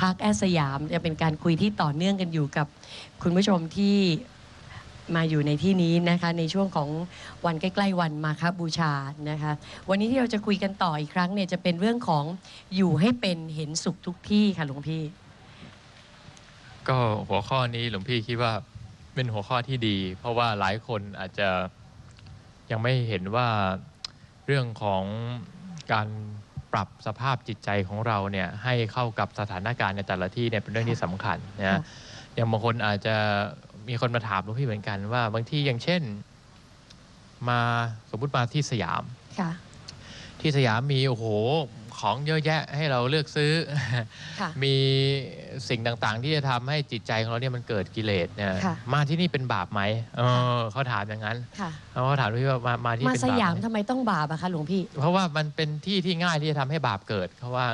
พักแอดสยามจะเป็นการคุยที่ต่อเนื่องกันอยู่กับคุณผู้ชมที่มาอยู่ในที่นี้นะคะในช่วงของวันใกล้ ๆ วันมาคบูชานะคะ วันนี้ที่เราจะคุยกันต่ออีกครั้งเนี่ยจะเป็นเรื่องของอยู่ให้เป็นเห็นสุขทุกที่ค่ะหลวงพี่ ก็หัวข้อนี้หลวงพี่คิดว่าเป็นหัวข้อที่ดี เพราะว่าหลายคนอาจจะยังไม่เห็นว่าเรื่องของการ ปรับสภาพจิตใจของเราเนี่ยให้เข้ากับสถานการณ์ในแต่ละที่เนี่ยเป็นเรื่องที่สำคัญนะค่ะอย่างบางคนอาจจะมีคนมาถามหลวงพี่เหมือนกันว่า บางที่อย่างเช่น มาสมมุติมาที่สยาม ค่ะ ที่สยามมีโอ้โห ของเยอะแยะให้เราเลือกซื้อ ค่ะ มีสิ่งต่างๆ ที่จะทำให้จิตใจของเราเนี่ยมันเกิดกิเลสเนี่ยค่ะ มาที่นี่เป็นบาปไหมเออเขาถามอย่างนั้นค่ะ เขาถามพี่ว่ามามาที่มาเป็นสบาปยามไหมทำไมต้องบาปอะคะหลวงพี่ เพราะว่ามันเป็นที่ที่ง่ายที่จะทำให้บาปเกิดเขาว่า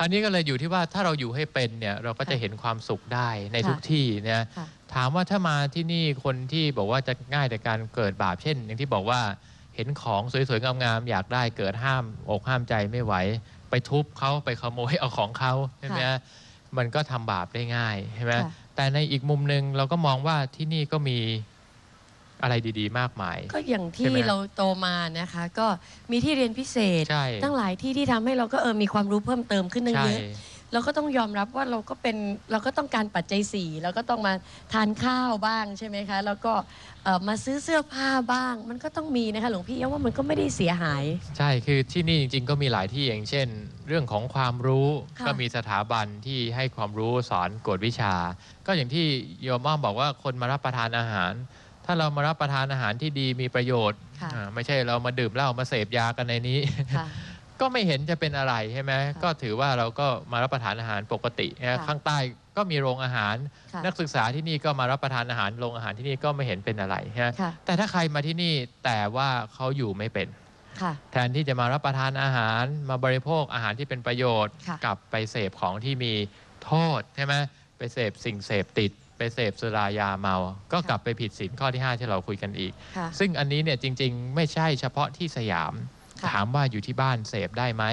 อันนี้ก็เลยอยู่ที่ว่าถ้าเราอยู่ให้เป็นเนี่ยเราก็จะเห็นความสุขได้ในค่ะ ทุกที่เนี่ย ค่ะ ถามว่าถ้ามาที่นี่คนที่บอกว่าจะง่ายแต่การเกิดบาปเช่น อย่างที่บอกว่าเห็นของสวยๆงามๆอยากได้เกิดห้ามอกห้ามใจไม่ไหว ไปทุบเขาไปขโมยเอาของเขาใช่ไหมค่ะฮะมันก็ทำบาปได้ง่ายใช่ไหมค่ะแต่ในอีกมุมหนึ่งเราก็มองว่าที่นี่ก็มีอะไรดีๆ มากมาย ก็อย่างใช่ที่ไหมเราโตมานะคะ ก็มีที่เรียนพิเศษใช่ตั้งหลายที่ที่ทำให้เราก็เออมีความรู้เพิ่มเติมขึ้นตั้งใช่เยอะ เราก็ต้องยอมรับว่าเราก็เป็นเราก็ต้องการปัจจัยสี่เราก็ต้องมาทานข้าวบ้างใช่ไหมคะ แล้วก็เอ่อมาซื้อเสื้อผ้าบ้าง มันก็ต้องมีนะคะหลวงพี่เอาว่ามันก็ไม่ได้เสียหาย ใช่ คือที่นี่จริงๆก็มีหลายที่อย่างเช่น เรื่องของความรู้ค่ะ ก็มีสถาบันที่ให้ความรู้สอนกวดวิชา ก็อย่างที่โยมอ้อมบอกว่าคนมารับประทานอาหาร ถ้าเรามารับประทานอาหารที่ดีมีประโยชน์ค่ะอ่าไม่ใช่เรามาดื่มเหล้ามาเสพยากันในนี้ ค่ะ ก็ไม่เห็นจะเป็นอะไรใช่ไหมค่ะก็ถือว่าเราก็มารับประทานอาหารปกตินะค่ะข้างใต้ก็มีโรงอาหารค่ะนักศึกษาที่นี่ก็มารับประทานอาหารโรงอาหารที่นี่ก็ไม่เห็นเป็นอะไรฮะค่ะแต่ถ้าใครมาที่นี่แต่ว่าเขาอยู่ไม่เป็นค่ะแทนที่จะมารับประทานอาหารมาบริโภคอาหารที่เป็นประโยชน์ค่ะกลับไปเสพของที่มีโทษใช่ไหมไปเสพสิ่งเสพติด ไปเสพสุรายาเมา ก็กลับไปผิดศีลข้อที่ 5 ที่เราคุยกันอีกค่ะซึ่งอันนี้เนี่ยจริง ๆ ไม่ใช่เฉพาะที่สยามค่ะ ถามว่าอยู่ที่บ้านเสพได้ไหม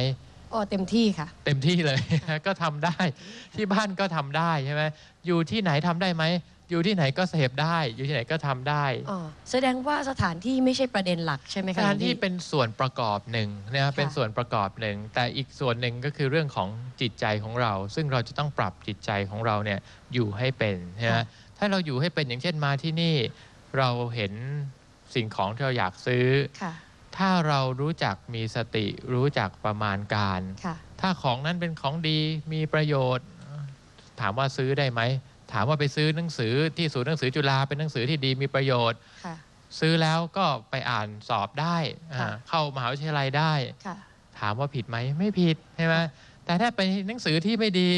โอ้เต็มที่ค่ะ เต็มที่เลย ก็ทำได้ที่บ้านก็ทำได้ใช่ไหมอยู่ที่ไหนทำได้ไหมอยู่ที่ไหนก็เสพได้ อยู่ที่ไหนก็ทำได้อ๋อแสดงว่าสถานที่ไม่ใช่ประเด็นหลักใช่ไหมสคะหลถาวนงที่พี่เป็นส่วนประกอบหนึ่งนะเป็นส่วนประกอบหนึ่ง แต่อีกส่วนหนึ่งก็คือเรื่องของจิตใจของเรา ซึ่งเราจะต้องปรับจิตใจของเราเนี่ยอยู่ให้เป็นนะค่ะฮะถ้าเราอยู่ให้เป็นอย่างเช่นมาที่นี่ เราเห็นสิ่งของที่เราอยากซื้อค่ะ ถ้าเรารู้จักมีสติรู้จักประมาณการค่ะถ้าของนั้นเป็นของดีมีประโยชน์ ถามว่าซื้อได้ไหม ถามว่าไปซื้อหนังสือที่ศูนย์หนังสือจุฬาเป็นหนังสือที่ดีมีประโยชน์ค่ะซื้อแล้วก็ไปอ่านสอบได้อ่าค่ะเข้ามหาวิทยาลัยได้ค่ะถามว่าผิดไหมไม่ผิดใช่ไหมแต่ถ้าเป็นหนังสือที่ไม่ดี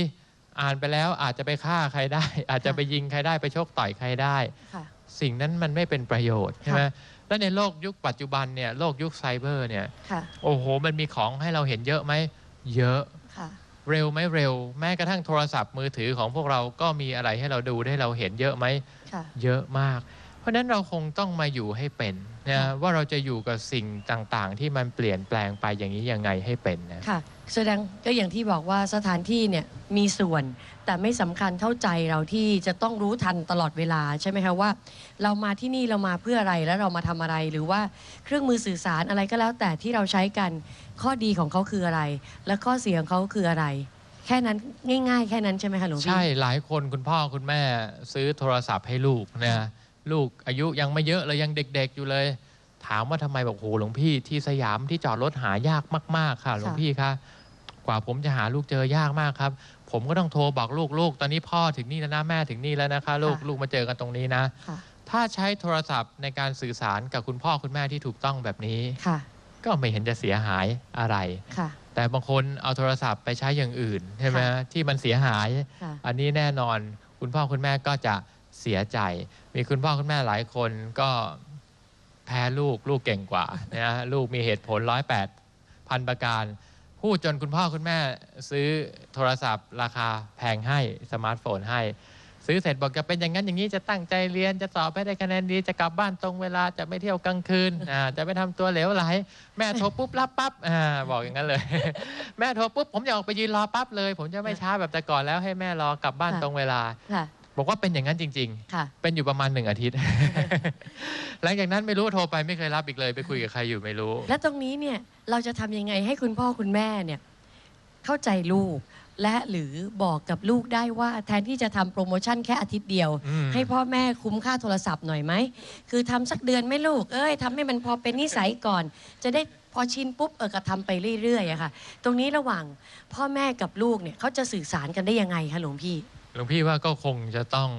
อ่านไปแล้วอาจจะไปฆ่าใครได้ อาจจะไปยิงใครได้ไปชกต่อยใครได้ค่ะสิ่งนั้นมันไม่เป็นประโยชน์ใช่ไหมค่ะ แล้วในโลกยุคปัจจุบันเนี่ยโลกยุคไซเบอร์เนี่ยค่ะ โอ้โห มันมีของให้เราเห็นเยอะไหม เยอะ ค่ะ เร็วไหมเร็ว แม้กระทั่งโทรศัพท์มือถือของพวกเราก็มีอะไรให้เราดูให้เราเห็นเยอะไหม ค่ะ เยอะมาก เพราะฉะนั้นเราคงต้องมาอยู่ให้เป็นนะค่ะว่าเราจะอยู่กับสิ่งต่างๆ ที่มันเปลี่ยนแปลงไปอย่างนี้ยังไงให้เป็นนะ ค่ะ แสดงก็อย่างที่บอกว่าสถานที่เนี่ยมีส่วน แต่ไม่สำคัญเท่าใจเราที่จะต้องรู้ทันตลอดเวลาใช่ไหมคะว่า เรามาที่นี่เรามาเพื่ออะไรแล้วเรามาทำอะไร หรือว่าเครื่องมือสื่อสารอะไรก็แล้วแต่ที่เราใช้กัน ข้อดีของเขาคืออะไร และข้อเสียของเขาคืออะไร แค่นั้นง่าย ๆ แค่นั้นใช่ไหมคะหลวงพี่ใช่หลายคนคุณพ่อคุณแม่ซื้อโทรศัพท์ให้ลูกนะลูกอายุยังไม่เยอะเลยยังเด็ก ๆอยู่เลยถามว่าทำไมบอกโหหลวงพี่ที่สยามที่จอดรถหายากมาก ๆ ค่ะหลวงพี่คะ ว่าผมจะหาลูกเจอยากมากครับ ผมก็ต้องโทรบอกลูกลูกตอนนี้พ่อถึงนี่แล้วนะแม่ถึงนี่แล้วนะคะลูกค่ะลูกมาเจอกันตรงนี้นะค่ะถ้าใช้โทรศัพท์ในการสื่อสารกับคุณพ่อคุณแม่ที่ถูกต้องแบบนี้ค่ะก็ไม่เห็นจะเสียหายอะไรค่ะแต่บางคนเอาโทรศัพท์ไปใช้อย่างอื่นใช่ไหมค่ะที่มันเสียหายค่ะอันนี้แน่นอนคุณพ่อคุณแม่ก็จะเสียใจ มีคุณพ่อคุณแม่หลายคนก็แพ้ลูกลูกเก่งกว่านะฮะลูกมีเหตุผลร้อยแปดพันประการ พูดจนคุณพ่อคุณแม่ซื้อโทรศัพท์ ราคาแพงให้สมาร์ทโฟนให้เสซื้อเสร็จบอกจะเป็นอย่างนั้นอย่างนี้จะตั้งใจเรียนจะสอบให้ได้คะแนนดีจะกลับบ้านตรงเวลาจะไม่เที่ยวกลางคืนอ่าจะไม่ทำตัวเหลวไหล แม่โทรปุ๊บรับปั๊บอ่าบอกอย่างนั้นเลย แม่โทรปุ๊บผมจะออกไปยืนรอปั๊บเลย ผมจะไม่ช้าแบบแต่ก่อนแล้วให้แม่รอกลับบ้านค่ะตรงเวลาค่ะ บอกว่าเป็นอย่างนั้นจริง ค่ะ ๆ เป็นอยู่ประมาณหนึ่งอาทิตย์ หลังจากนั้นไม่รู้โทรไปไม่เคยรับอีกเลย ไปคุยกับใครอยู่ไม่รู้ และตรงนี้เนี่ยเราจะทำยังไงให้คุณพ่อคุณแม่เนี่ยเข้าใจลูก และหรือบอกกับลูกได้ว่าแทนที่จะทำโปรโมชั่นแค่อาทิตย์เดียว อืม ให้พ่อแม่คุ้มค่าโทรศัพท์หน่อยไหม คือทำสักเดือนไหม่ลูก เอ้ยทำให้มันพอเป็นนิสัยก่อน จะได้พอชินปุ๊บเออก็ทำไปเรื่อยๆอะค่ะ ตรงนี้ระหว่างพ่อแม่กับลูกเนี่ยเขาจะสื่อสารกันได้ยังไงคะหลวงพี่ หลวงพี่ว่าก็คงจะต้อง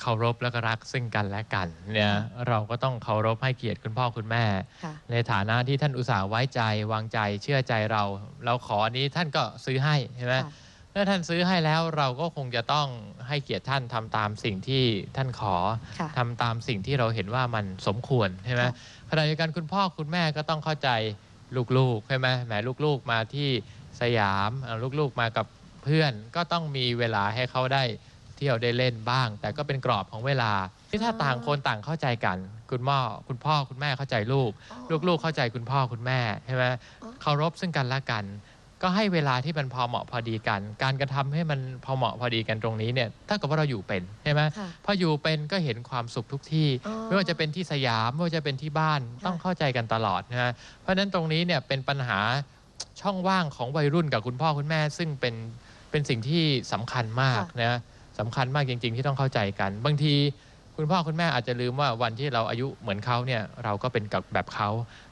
เคารพและก็รักซึ่งกันและกันเนี่ยเราก็ต้องเคารพให้เกียรติคุณพ่อคุณแม่ ค่ะในฐานะที่ท่านอุตส่าห์ไว้ใจวางใจเชื่อใจเรา เราขออันนี้ท่านก็ซื้อให้ใช่ไหมค่ะ เมื่อท่านซื้อให้แล้วเราก็คงจะต้องให้เกียรติท่านทำตามสิ่งที่ท่านขอ ค่ะ ทำตามสิ่งที่เราเห็นว่ามันสมควรใช่ไหมค่ะขณะเดียวกันคุณพ่อคุณแม่ก็ต้องเข้าใจลูกๆใช่ไหมแหมลูกๆมาที่สยามเอ่อลูกๆมากับ เพื่อนก็ต้องมีเวลาให้เขาได้เที่ยวได้เล่นบ้าง แต่ก็เป็นกรอบของเวลาที่ถ้าต่างคนต่างเข้าใจกัน คุณพ่อคุณพ่อคุณแม่เข้าใจลูก ลูกๆเข้าใจคุณพ่อคุณแม่ใช่ไหมอ๋อเคารพซึ่งกันและกัน ก็ให้เวลาที่มันพอเหมาะพอดีกัน การกระทำให้มันพอเหมาะพอดีกันตรงนี้เนี่ยถ้ากับว่าเราอยู่เป็นใช่ไหมค่ะพออยู่เป็นก็เห็นความสุขทุกที่อ๋อไม่ว่าจะเป็นที่สยามไม่ว่าจะเป็นที่บ้านค่ะต้องเข้าใจกันตลอดนะฮะเพราะฉะนั้นตรงนี้เนี่ยเป็นปัญหาช่องว่างของวัยรุ่นกับคุณพ่อคุณแม่ ซึ่งเป็น เป็นสิ่งที่สำคัญมากนะสำคัญมากจริง ๆ ที่ต้องเข้าใจกัน บางทีคุณพ่อคุณแม่อาจจะลืมว่าวันที่เราอายุเหมือนเขาเนี่ยเราก็เป็นกับแบบเขา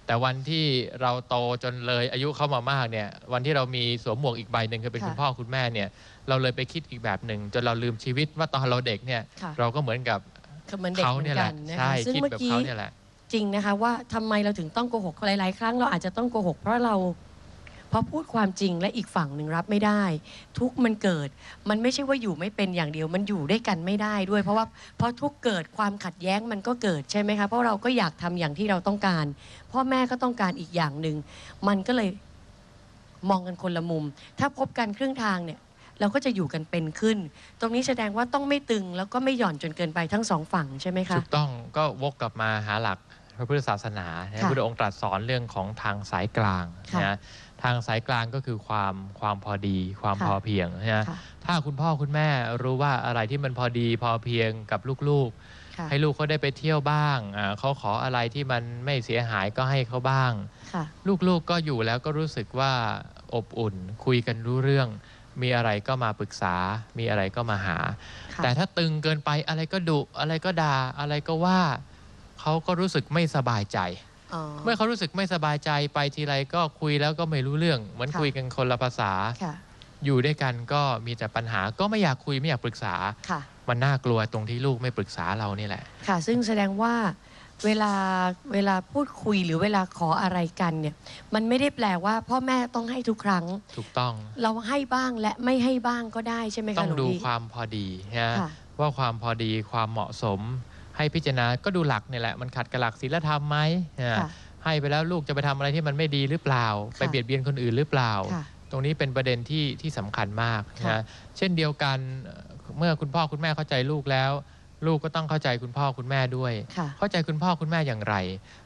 แต่วันที่เราโตจนเลยอายุเขามามากเนี่ยวันที่เรามีสวมหมวกอีกใบหนึ่งคือเป็นค่ะคุณพ่อคุณแม่เนี่ยเราเลยไปคิดอีกแบบหนึ่งจนเราลืมชีวิตว่าตอนเราเด็กเนี่ยค่ะ เราก็เหมือนกับคือเหมือนเด็กเขาเหมือเนี่ยนแหกัละนนะใช่คะซึ่งคิดเมื่อแบบกี้เขาเนี่ยแหละ จริงนะคะว่าทำไมเราถึงต้องโกหกหลายๆ ครั้งเราอาจจะต้องโกหกเพราะเรา พอพูดความจริงและอีกฝั่งหนึ่งรับไม่ได้ ทุกข์มันเกิด มันไม่ใช่ว่าอยู่ไม่เป็นอย่างเดียว มันอยู่ด้วยกันไม่ได้ด้วย เพราะว่าพอทุกข์เกิดความขัดแย้งมันก็เกิดใช่ไหมคะเพราะเราก็อยากทำอย่างที่เราต้องการพ่อแม่ก็ต้องการอีกอย่างหนึ่งมันก็เลยมองกันคนละมุม ถ้าพบกันครึ่งทางเนี่ยเราก็จะอยู่กันเป็นขึ้น ตรงนี้แสดงว่าต้องไม่ตึงแล้วก็ไม่หย่อนจนเกินไปทั้งสองฝั่งใช่ไหมคะถูกต้องก็วกกลับมาหาหลักพระพุทธศาสนาพระค่ะพุทธองค์ตรัสสอนเรื่องของทางสายกลางค่ะนะ ทางสายกลางก็คือความความพอดี ความค่ะพอเพียงนะค่ะถ้าคุณพ่อคุณแม่รู้ว่าอะไรที่มันพอดีพอเพียงกับลูกค่ะๆให้ลูกเขาได้ไปเที่ยวบ้างอ่าเขาขออะไรที่มันไม่เสียหายก็ให้เขาบ้างค่ะลูกๆก็อยู่แล้วก็รู้สึกว่าอบอุ่น คุยกันรู้เรื่อง มีอะไรก็มาปรึกษา มีอะไรก็มาหาค่ะแต่ถ้าตึงเกินไปอะไรก็ดุอะไรก็ด่าอะไรก็ว่าเขาก็รู้สึกไม่สบายใจอ๋อ เมื่อเขารู้สึกไม่สบายใจไปทีไรก็คุยแล้วก็ไม่รู้เรื่องเหมือนค่ะคุยกันคนละภาษาค่ะอยู่ด้วยกันก็มีแต่ปัญหาก็ไม่อยากคุยไม่อยากปรึกษาค่ะมันน่ากลัวตรงที่ลูกไม่ปรึกษาเรานี่แหละ ค่ะ ซึ่งแสดงว่าเวลาเวลาพูดคุยหรือเวลาขออะไรกันเนี่ย มันไม่ได้แปลว่าพ่อแม่ต้องให้ทุกครั้ง ถูกต้อง เราให้บ้างและไม่ให้บ้างก็ได้ใช่ไหมคะต้องหลวงดูพี่ความพอดีนะค่ะว่าความพอดีความเหมาะสม ให้พิจารณาก็ดูหลักเนี่ยแหละมันขัดกับหลักศีลธรรมไหมนะค่ะให้ไปแล้วลูกจะไปทำอะไรที่มันไม่ดีหรือเปล่าค่ะไปเบียดเบียนคนอื่นหรือเปล่าค่ะตรงนี้เป็นประเด็นที่ที่สำคัญมากค่ะนะเช่นเดียวกันเอ่อเมื่อคุณพ่อคุณแม่เข้าใจลูกแล้ว ลูกก็ต้องเข้าใจคุณพ่อคุณแม่ด้วยค่ะเข้าใจคุณพ่อคุณแม่อย่างไร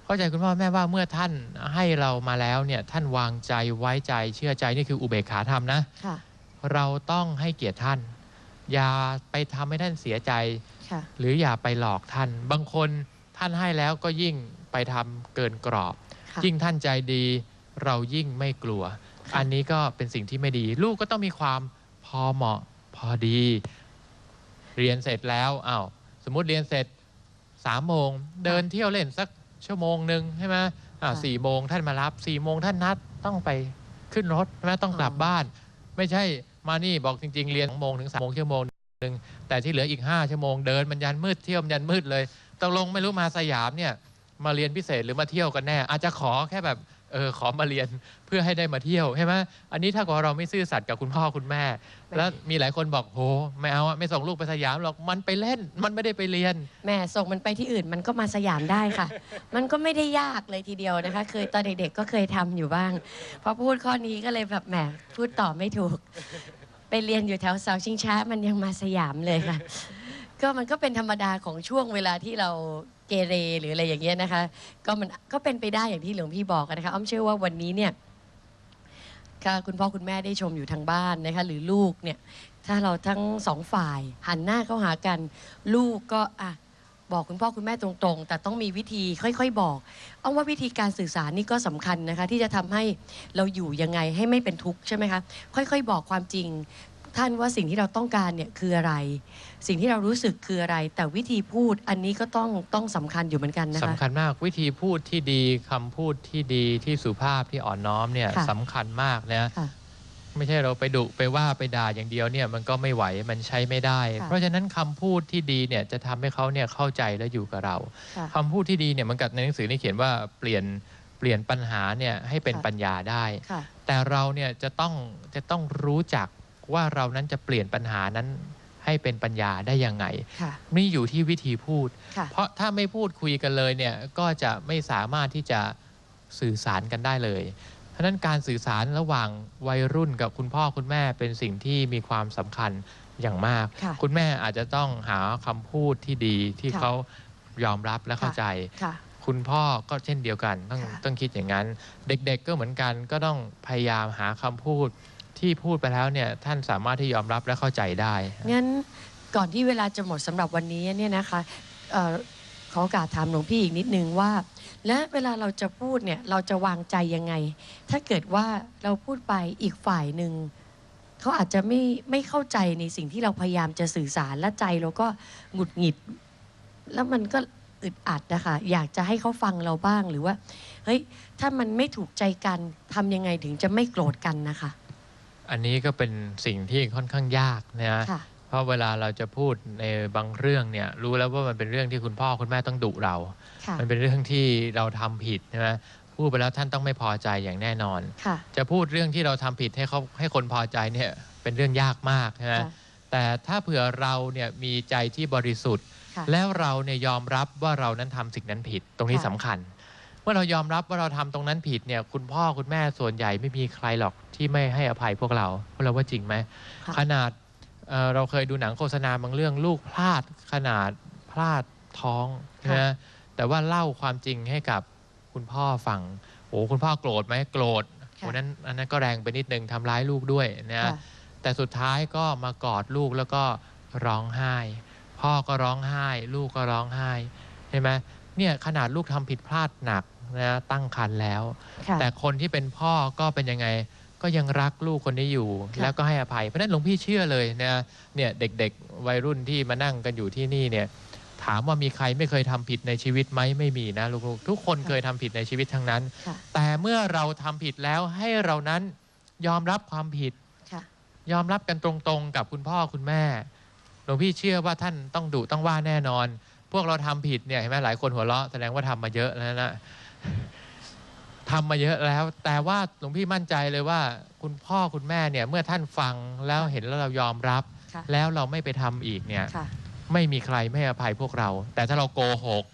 เข้าใจคุณพ่อแม่ว่าเมื่อท่านให้เรามาแล้วเนี่ยท่านวางใจไว้ใจเชื่อใจนี่คืออุเบกขาธรรมนะค่ะเราต้องให้เกียรติท่าน อย่าไปทำให้ท่านเสียใจค่ะ หรืออย่าไปหลอกท่าน บางคนท่านให้แล้วก็ยิ่งไปทำเกินกรอบค่ะยิ่งท่านใจดีเรายิ่งไม่กลัวค่ะอันนี้ก็เป็นสิ่งที่ไม่ดี ลูกก็ต้องมีความพอเหมาะพอดี เรียนเสร็จแล้วอ้าวสมมุติเรียนเสร็จสามโมงเดินเที่ยวเล่นสักชั่วโมงหนึ่งใช่ไหมอ่าสี่โมงท่านมารับสี่โมงท่านนัดต้องไปขึ้นรถใช่ไหมต้องกลับบ้าน ไม่ใช่มานี่บอกจริง ๆ เรียนสองโมงถึงสามโมงชั่วโมงห นึ่งแต่ที่เหลืออีกห้าชั่วโมงเดินมันยันมืดเที่ยวมันยันมืดเลยตกลงไม่รู้มาสยามเนี่ยมาเรียนพิเศษหรือมาเที่ยวกันแน่ อาจจะขอแค่แบบเออขอมาเรียนเพื่อให้ได้มาเที่ยวใช่ไหมอันนี้ถ้าเกิดว่าเราไม่ซื่อสัตย์กับคุณพ่อคุณแม่ แล้วมีหลายคนบอกโหไม่เอาอะไม่ส่งลูกไปสยามหรอกมันไปเล่นมันไม่ได้ไปเรียนแม่ส่งมันไปที่อื่นมันก็มาสยามได้ค่ะ มันก็ไม่ได้ยากเลยทีเดียวนะคะ เคยตอนเด็กๆก็เคยทำอยู่บ้างพอพูดข้อนี้ก็เลยแบบแหมพูดต่อไม่ถูก ไปเรียนอยู่แถวเสาชิงช้า มันยังมาสยามเลยค่ะ ก็มันก็เป็นธรรมดาของช่วงเวลาที่เราเกเรหรืออะไรอย่างเงี้ยนะคะ ก็มันก็เป็นไปได้อย่างที่หลวงพี่บอกนะคะอ้อมเชื่อว่าวันนี้เนี่ยค่ะคุณพ่อคุณแม่ได้ชมอยู่ทางบ้านนะคะ หรือลูกเนี่ย ถ้าเราทั้งสองฝ่ายหันหน้าเข้าหากัน ลูกก็อะ บอกคุณพ่อคุณแม่ตรงๆ แต่ต้องมีวิธีค่อย ๆ บอก เอาว่าวิธีการสื่อสารนี่ก็สำคัญนะคะ ที่จะทำให้เราอยู่ยังไงให้ไม่เป็นทุกข์ใช่ไหมคะค่อย ๆ บอกความจริง ท่านว่าสิ่งที่เราต้องการเนี่ยคืออะไร สิ่งที่เรารู้สึกคืออะไร แต่วิธีพูดอันนี้ก็ต้องต้องสำคัญอยู่เหมือนกันนะคะ สำคัญมากวิธีพูดที่ดีคำพูดที่ดีที่สุภาพที่อ่อนน้อมเนี่ยค่ะสำคัญมากนะค่ะ ไม่ใช่เราไปดุไปว่าไปด่าอย่างเดียวเนี่ยมันก็ไม่ไหวมันใช้ไม่ได้ค่ะเพราะฉะนั้นคำพูดที่ดีเนี่ยจะทำให้เขาเนี่ยเข้าใจและอยู่กับเราค่ะคำพูดที่ดีเนี่ยเหมันกับในหนังสือนี่เขียนว่าเปลี่ยนเปลี่ยนปัญหาเนี่ยให้เป็นค่ะปัญญาได้ค่ะแต่เราเนี่ยจะต้องจะต้องรู้จักว่าเรานั้นจะเปลี่ยนปัญหานั้นให้เป็นปัญญาได้ยังไงค่ะนี่อยู่ที่วิธีพูดค่ะเพราะถ้าไม่พูดคุยกันเลยเนี่ยก็จะไม่สามารถที่จะสื่อสารกันได้เลยเพ ราะฉะนั้นการสื่อสารระหว่างวัยรุ่นกับคุณพ่อคุณแม่เป็นสิ่งที่มีความสำคัญอย่างมาก ค่ะคุณแม่อาจจะต้องหาคำพูดที่ดีที่ค่ะเขายอมรับและเข้าใจ ค่ะ คุณพ่อก็เช่นเดียวกัน ต้องค่ะ ต้องคิดอย่างนั้น เด็กๆก็เหมือนกันก็ต้องพยายามหาคำพูดที่พูดไปแล้วเนี่ยท่านสามารถที่ยอมรับและเข้าใจได้ งั้นก่อนที่เวลาจะหมดสำหรับวันนี้เนี่ยนะคะเอ่อ ขอโอกาสถามหลวงพี่อีกนิดนึงว่า และเวลาเราจะพูดเนี่ยเราจะวางใจยังไง ถ้าเกิดว่าเราพูดไปอีกฝ่ายหนึ่งเขาอาจจะไม่ไม่เข้าใจในสิ่งที่เราพยายามจะสื่อสารและใจเราก็หงุดหงิด แล้วมันก็อึดอัดนะคะอยากจะให้เขาฟังเราบ้างหรือว่าเฮ้ยถ้ามันไม่ถูกใจกันทำยังไงถึงจะไม่โกรธกันนะคะ อันนี้ก็เป็นสิ่งที่ค่อนข้างยากนะค่ะ เพราะเวลาเราจะพูดในบางเรื่องเนี่ยรู้แล้วว่ามันเป็นเรื่องที่คุณพ่อคุณแม่ต้องดุเรา ค่ะมันเป็นเรื่องที่เราทำผิดใช่ไหมพูดไปแล้วท่านต้องไม่พอใจอย่างแน่นอน ค่ะ จะพูดเรื่องที่เราทำผิดให้เขาให้คนพอใจเนี่ยเป็นเรื่องยากมากใช่ไหมค่ะ แต่ถ้าเผื่อเราเนี่ยมีใจที่บริสุทธิ์ ค่ะ แล้วเราเนี่ยยอมรับว่าเรานั้นทำสิ่งนั้นผิดตรงนี้ค่ะ สำคัญ เมื่อเรายอมรับว่าเราทำตรงนั้นผิดเนี่ยคุณพ่อคุณแม่ส่วนใหญ่ไม่มีใครหรอกที่ไม่ให้อภัยพวกเราพวกเราว่าจริงไหมค่ะ ขนาด เอ่อเราเคยดูหนังโฆษณาบางเรื่องลูกพลาดขนาดพลาดท้องนะแต่ว่าเล่าความจริงให้กับคุณพ่อฟังโอ้คุณพ่อโกรธไหมโกรธค่ะโอ้นั้นอันนั้นก็แรงไปนิดนึงทำร้ายลูกด้วยนะ ค่ะ แต่สุดท้ายก็มากอดลูกแล้วก็ร้องไห้ พ่อก็ร้องไห้ ลูกก็ร้องไห้เห็นไหมเนี่ยขนาดลูกทำผิดพลาดหนักนะตั้งครรภ์แล้ว ค่ะ แต่คนที่เป็นพ่อก็เป็นยังไง ก็ยังรักลูกคนนี้อยู่ค่ะแล้วก็ให้อภัย เพราะฉะนั้นหลวงพี่เชื่อเลยนะเนี่ยเด็กๆวัยรุ่นที่มานั่งกันอยู่ที่นี่เนี่ยถามว่ามีใครไม่เคยทำผิดในชีวิตไหมไม่มีนะลูกๆทุกคนเคยทำผิดในชีวิตทั้งนั้นค่ะแต่เมื่อเราทำผิดแล้วให้เรานั้นยอมรับความผิดค่ะยอมรับกันตรงๆ กับคุณพ่อคุณแม่หลวงพี่เชื่อว่าท่านต้องดุต้องว่าแน่นอน พวกเราทำผิดเนี่ยเห็นไหมหลายคนหัวเราะแสดงว่าทำมาเยอะแล้วนะ ทำมาเยอะแล้ว แต่ว่าหลวงพี่มั่นใจเลยว่า คุณพ่อคุณแม่เนี่ยเมื่อท่านฟังแล้วเห็นแล้วเรายอมรับ ค่ะแล้วเราไม่ไปทำอีกเนี่ย ค่ะไม่มีใครไม่ให้อภัยพวกเรา แต่ถ้าเราโกหก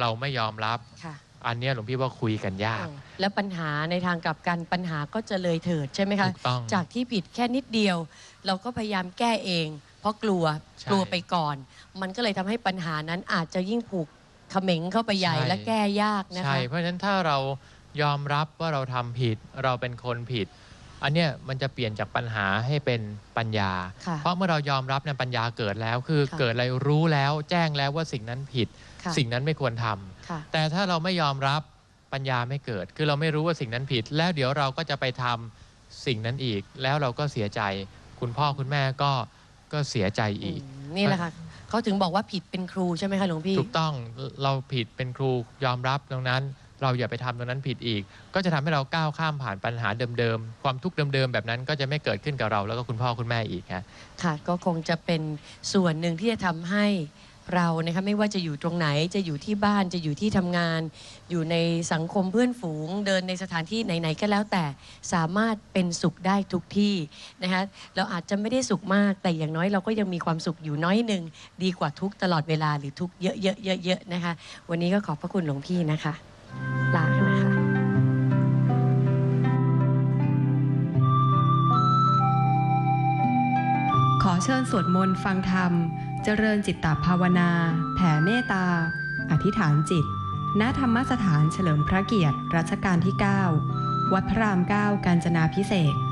เราไม่ยอมรับ ค่ะอันเนี้ยหลวงพี่ว่าคุยกันยากเออแล้วปัญหาในทางกลับกันปัญหาก็จะเลยเถิดใช่ไหมคะ ถูกต้อง จากที่ผิดแค่นิดเดียว เราก็พยายามแก้เอง เพราะกลัวใช่กลัวไปก่อน มันก็เลยทำให้ปัญหานั้นอาจจะยิ่งผูกเขม็งเข้าไปใหญ่ใช่ และแก้ยากนะใช่ คะ เพราะฉะนั้นถ้าเรา ยอมรับว่าเราทำผิดเราเป็นคนผิด อันเนี้ยมันจะเปลี่ยนจากปัญหาให้เป็นปัญญา ค่ะเพราะเมื่อเรายอมรับเนี่ยปัญญาเกิดแล้ว คือค่ะเกิดอะไรรู้แล้วแจ้งแล้วว่าสิ่งนั้นผิด ค่ะ สิ่งนั้นไม่ควรทำ ค่ะ แต่ถ้าเราไม่ยอมรับปัญญาไม่เกิด คือเราไม่รู้ว่าสิ่งนั้นผิด แล้วเดี๋ยวเราก็จะไปทำสิ่งนั้นอีก แล้วเราก็เสียใจ คุณพ่อคุณแม่ก็ก็เสียใจอีก อืมนี่แหละค่ะเขาถึงบอกว่าผิดเป็นครูใช่ไหมคะหลวงพี่ ถูกต้องเราผิดเป็นครูยอมรับตรงนั้น เราอย่าไปทำตรงนั้นผิดอีก ก็จะทำให้เราก้าวข้ามผ่านปัญหาเดิมๆ ความทุกข์เดิมๆ แบบนั้นก็จะไม่เกิดขึ้นกับเราแล้วก็คุณพ่อคุณแม่อีกฮะค่ะก็คงจะเป็นส่วนหนึ่งที่จะทำให้เรานะคะไม่ว่าจะอยู่ตรงไหนจะอยู่ที่บ้านจะอยู่ที่ทำงาน อยู่ในสังคมเพื่อนฝูง เดินในสถานที่ไหนๆก็แล้วแต่สามารถเป็นสุขได้ทุกที่นะคะเราอาจจะไม่ได้สุขมากแต่อย่างน้อยเราก็ยังมีความสุขอยู่น้อยหนึ่งดีกว่าทุกตลอดเวลาหรือทุกเยอะๆๆๆนะคะ วันนี้ก็ขอบพระคุณหลวงพี่นะคะ ลากันนะคะขอเชิญสวดมนต์ฟังธรรม เจริญจิตตภาวนา แผ่เมตตา อธิษฐานจิต ณ ธรรมสถานเฉลิมพระเกียรติรัชกาลที่ 9 วัดพระราม 9 กาญจนาพิเศษก